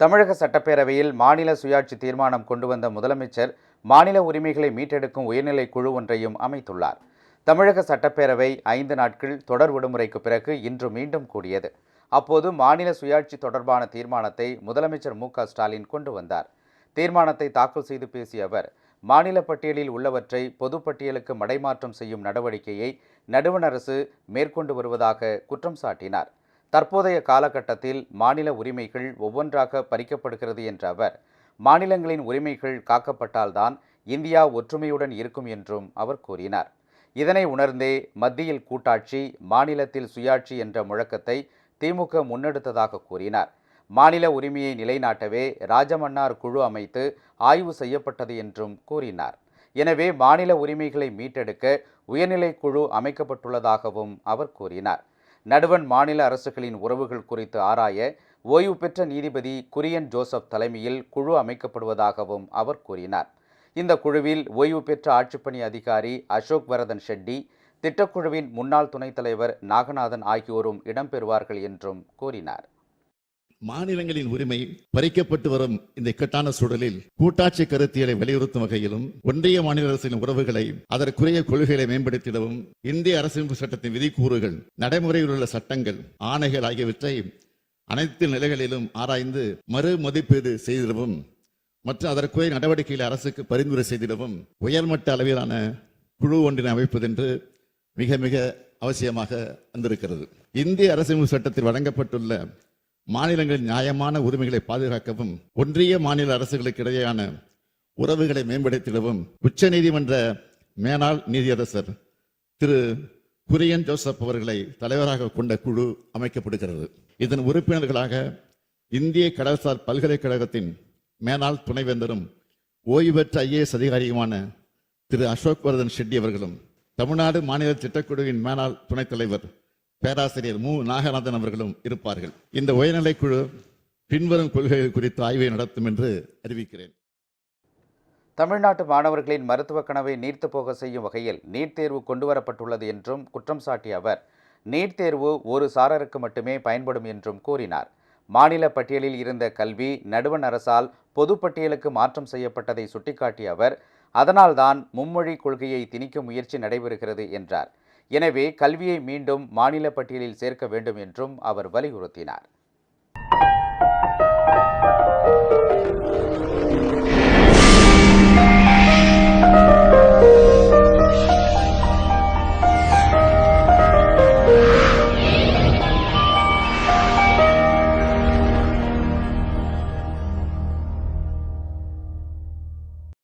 தமிழக சட்டப்பேரவையில் மாநில சுயாட்சி தீர்மானம் கொண்டு வந்த முதலமைச்சர் மாநில உரிமைகளை மீட்டெடுக்கும் உயர்நிலை குழு ஒன்றையும் அமைத்துள்ளார். தமிழக சட்டப்பேரவை ஐந்து நாட்கள் தொடர் விடுமுறைக்கு பிறகு இன்று மீண்டும் கூடியது. அப்போது மாநில சுயாட்சி தொடர்பான தீர்மானத்தை முதலமைச்சர் மு க ஸ்டாலின் கொண்டு வந்தார். தீர்மானத்தை தாக்கல் செய்து பேசிய அவர் மாநில பட்டியலில் உள்ளவற்றை பொதுப்பட்டியலுக்கு மடைமாற்றம் செய்யும் நடவடிக்கையை நடுவண் அரசு மேற்கொண்டு வருவதாக குற்றம் சாட்டினார். தற்போதைய காலகட்டத்தில் மாநில உரிமைகள் ஒவ்வொன்றாக பறிக்கப்படுகிறது என்ற அவர் மாநிலங்களின் உரிமைகள் காக்கப்பட்டால்தான் இந்தியா ஒற்றுமையுடன் இருக்கும் என்றும் அவர் கூறினார். இதனை உணர்ந்தே மத்தியில் கூட்டாட்சி மாநிலத்தில் சுயாட்சி என்ற முழக்கத்தை திமுக முன்னெடுத்ததாக கூறினார். மாநில உரிமையை நிலைநாட்டவே ராஜமன்னார் குழு அமைத்து ஆய்வு செய்யப்பட்டது என்றும் கூறினார். எனவே மாநில உரிமைகளை மீட்டெடுக்க உயர்நிலை குழு அமைக்கப்பட்டுள்ளதாகவும் அவர் கூறினார். நடுவண் மாநில அரசுகளின் உறவுகள் குறித்து ஆராய ஓய்வு பெற்ற நீதிபதி குரியன் ஜோசப் தலைமையில் குழு அமைக்கப்படுவதாகவும் அவர் கூறினார். இந்த குழுவில் ஓய்வு பெற்ற ஆட்சிப்பணி அதிகாரி அசோக் வரதன் ஷெட்டி திட்டக்குழுவின் முன்னாள் துணைத் தலைவர் நாகநாதன் ஆகியோரும் இடம்பெறுவார்கள் என்றும் கூறினார். மாநிலங்களின் உரிமை பறிக்கப்பட்டு வரும் இந்த இக்கட்டான சூழலில் கூட்டாட்சி கருத்தியலை வலியுறுத்தும் வகையிலும் ஒன்றிய மாநில அரசின் உறவுகளை அதற்குரிய கொள்கைகளை மேம்படுத்திடவும் இந்திய அரசியலமைப்பு சட்டத்தின் விதிக்கூறுகள் நடைமுறையில் உள்ள சட்டங்கள் ஆணைகள் ஆகியவற்றை அனைத்து நிலைகளிலும் ஆராய்ந்து மறு மதிப்பீடு செய்திடவும் மற்றும் அதற்குரிய நடவடிக்கைகளை அரசுக்கு பரிந்துரை செய்திடவும் உயர்மட்ட அளவிலான குழு ஒன்றினை அமைப்பதென்று மிக மிக அவசியமாக வந்திருக்கிறது. இந்திய அரசியலமைப்பு சட்டத்தில் வழங்கப்பட்டுள்ள மாநிலங்களின் நியாயமான உரிமைகளை பாதுகாக்கவும் ஒன்றிய மாநில அரசுகளுக்கு இடையேயான உறவுகளை மேம்படுத்திடவும் உச்ச நீதிமன்ற மேனாள் நீதியரசர் திரு குரியன் ஜோசப் அவர்களை தலைவராக கொண்ட குழு அமைக்கப்படுகிறது. இதன் உறுப்பினர்களாக இந்திய கடல்சார் பல்கலைக்கழகத்தின் மேனாள் துணைவேந்தரும் ஓய்வு பெற்ற ஐஏஎஸ் அதிகாரியுமான திரு அசோக் வர்தன் ஷெட்டி அவர்களும் தமிழ்நாடு மாநில திட்டக்குழுவின் மேனாள் துணைத் தலைவர் பேராசிரியர் மு. நாகநாதன் அவர்களும் இருப்பார்கள். இந்த உயர்நிலைக்குழு பின்வரும் கொள்கைகள் குறித்து ஆய்வை நடத்தும் என்று அறிவிக்கிறேன். தமிழ்நாட்டு மாணவர்களின் மருத்துவ கனவை நீர்த்து போக செய்யும் வகையில் நீட் தேர்வு கொண்டுவரப்பட்டுள்ளது என்றும் குற்றம் சாட்டிய அவர் நீட் தேர்வு ஒரு சாரருக்கு மட்டுமே பயன்படும் என்றும் கூறினார். மாநில பட்டியலில் இருந்த கல்வி நடுவண் அரசால் பொதுப்பட்டியலுக்கு மாற்றம் செய்யப்பட்டதை சுட்டிக்காட்டிய அவர் அதனால்தான் மும்மொழி கொள்கையை திணிக்கும் முயற்சி நடைபெறுகிறது என்றார். எனவே கல்வியை மீண்டும் மாநில பட்டியலில் சேர்க்க வேண்டும் என்றும் அவர் வலியுறுத்தினார்.